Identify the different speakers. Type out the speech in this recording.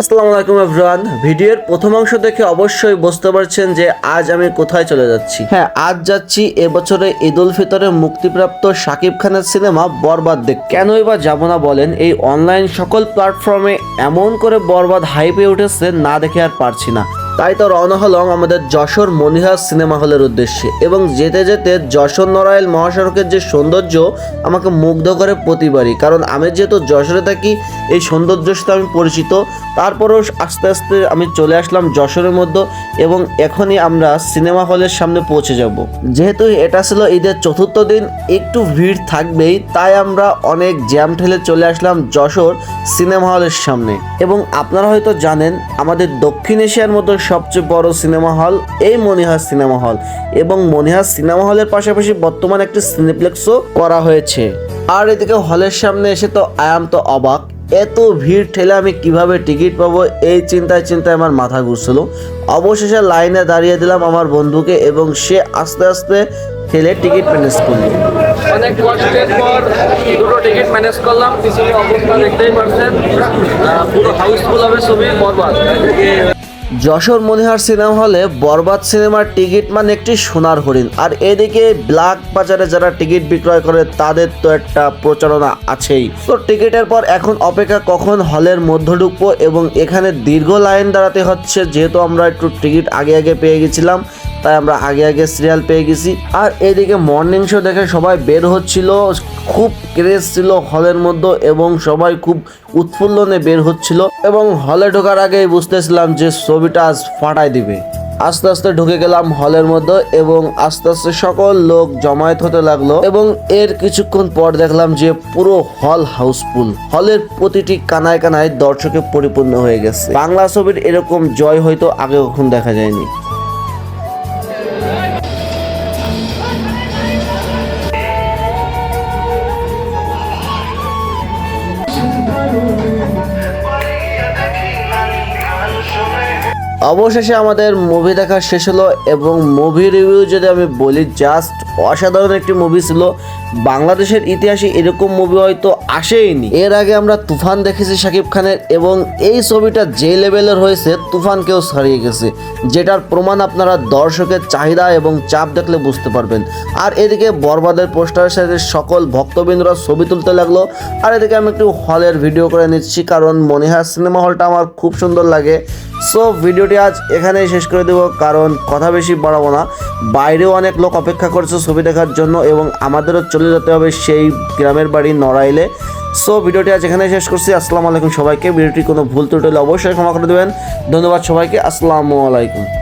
Speaker 1: আসসালামু আলাইকুম এভরিওয়ান। ভিডিওর প্রথম অংশ দেখে অবশ্যই বুঝতে পারছেন যে আজ আমি কোথায় চলে যাচ্ছি। হ্যাঁ আজ যাচ্ছি এবছরে ঈদ উল ফিতরে মুক্তিপ্রাপ্ত শাকিব খানের সিনেমা বরবাদ দেখ কেনই বা যাব না বলেন এই অনলাইন সকল প্ল্যাটফর্মে এমন করে বরবাদ হাইপে উঠেছে না দেখে আর পারছি না। তাই তো রওনা হলাম আমাদের যশোর মনিহার সিনেমা হলের উদ্দেশ্যে। এবং যেতে যেতে যশোর নড়াইল মহাসড়কের যে সৌন্দর্য আমাকে মুগ্ধ করে প্রতিবারই। কারণ আমি যেহেতু যশোরে থাকি, এই সৌন্দর্যের সাথে আমি পরিচিত। তারপরেও আস্তে আস্তে আমি চলে আসলাম যশোরের মধ্যে এবং এখনই আমরা সিনেমা হলের সামনে পৌঁছে যাব। যেহেতু এটা ছিল ঈদের চতুর্থ দিন, একটু ভিড় থাকবেই, তাই আমরা অনেক জ্যাম ঠেলে চলে আসলাম যশোর সিনেমা হলের সামনে। এবং আপনারা হয়তো জানেন, আমাদের দক্ষিণ এশিয়ার মধ্যে সবচেয়ে বড় সিনেমা হল এই মনিহার সিনেমা হল। এবং মনিহার সিনেমা হলের পাশাপাশি বর্তমানে একটি সিনেপ্লেক্সও করা হয়েছে। আর এদিকে হলের সামনে এসে তো আয়াম তো অবাক। এত ভিড় ঠেলে আমি কীভাবে টিকিট পাবো এই চিন্তায় চিন্তায় আমার মাথা ঘুরছিল। অবশেষে লাইনে দাঁড়িয়ে দিলাম আমার বন্ধুকে এবং সে আস্তে আস্তে ঠেলে টিকিট ম্যানেজ করল।
Speaker 2: অনেক কষ্টের পর দুটো টিকিট ম্যানেজ করলাম পিছনে অবস্থা দেখতেই পাচ্ছেন। আহ, পুরো হাউসফুল হবে ছবি বরবাদ।
Speaker 1: যশোর মনিহার সিনেমা হলে বরবাদ সিনেমার টিকিট মানে একটি সোনার হরিণ। আর এদিকে ব্ল্যাক বাজারে যারা টিকিট বিক্রয় করে, তাদের তো একটা প্রচারণা আছেই। তো টিকিটের পর এখন অপেক্ষা কখন হলের মধ্য ঢুকবো এবং এখানে দীর্ঘ লাইন দাঁড়াতে হচ্ছে, যেহেতু আমরা একটু টিকিট আগে আগে পেয়ে গেছিলাম। তাই আমরা আগে আগে সিরিয়াল পেয়ে গেছি। আর এদিকে মর্নিং শো দেখে সবাই বের হচ্ছিল, খুব ক্রেজ ছিল হলের মধ্যে এবং সবাই খুব উৎফুল্লনে বের হচ্ছিল এবং হলে ঢোকার আগেই বুঝতেছিলাম যে ছবিটা আজ ফাটাই দিবে। আস্তে আস্তে ঢুকে গেলাম হলের মধ্যে এবং আস্তে আস্তে সকল লোক জমায়েত হতে লাগল এবং এর কিছুক্ষণ পর দেখলাম যে পুরো হল হাউসফুল হলের প্রতিটি কানায় কানায় দর্শকে পরিপূর্ণ হয়ে গেছে। বাংলা ছবির এরকম জয় হয়তো আগে কখন দেখা যায়নি। অবশেষে আমাদের মুভি দেখা শেষ হলো এবং মুভি রিভিউ যদি আমি বলি জাস্ট অসাধারণ একটি মুভি ছিল। বাংলাদেশের ইতিহাসে এরকম মুভি হয়তো আসেইনি। এর আগে আমরা তুফান দেখেছি শাকিব খানের এবং এই ছবিটা যে লেভেলের হয়েছে, তুফানকেও ছাড়িয়ে গেছে, যেটার প্রমাণ আপনারা দর্শকের চাহিদা এবং চাপ দেখলে বুঝতে পারবেন। আর এদিকে বরবাদের পোস্টারের সাথে সকল ভক্তবৃন্দরা ছবি তুলতে লাগল। আর এদিকে আমি একটু হলের ভিডিও করে নিচ্ছি, কারণ মনিহার সিনেমা হলটা আমার খুব সুন্দর লাগে। সো ভিডিওটি আজ এখানেই শেষ করে দেবো, কারণ কথা বেশি বাড়াবো না। বাইরেও অনেক লোক অপেক্ষা করছে ছবি দেখার জন্য এবং আমাদেরও চলে যেতে হবে সেই গ্রামের বাড়ি নড়াইলে। সো ভিডিওটি আজ এখানে শেষ করছি। আসসালামু আলাইকুম সবাইকে। ভিডিওটি কোনো ভুল ত্রুটি হলে অবশ্যই ক্ষমা করে দেবেন। ধন্যবাদ সবাইকে। আসসালামু আলাইকুম।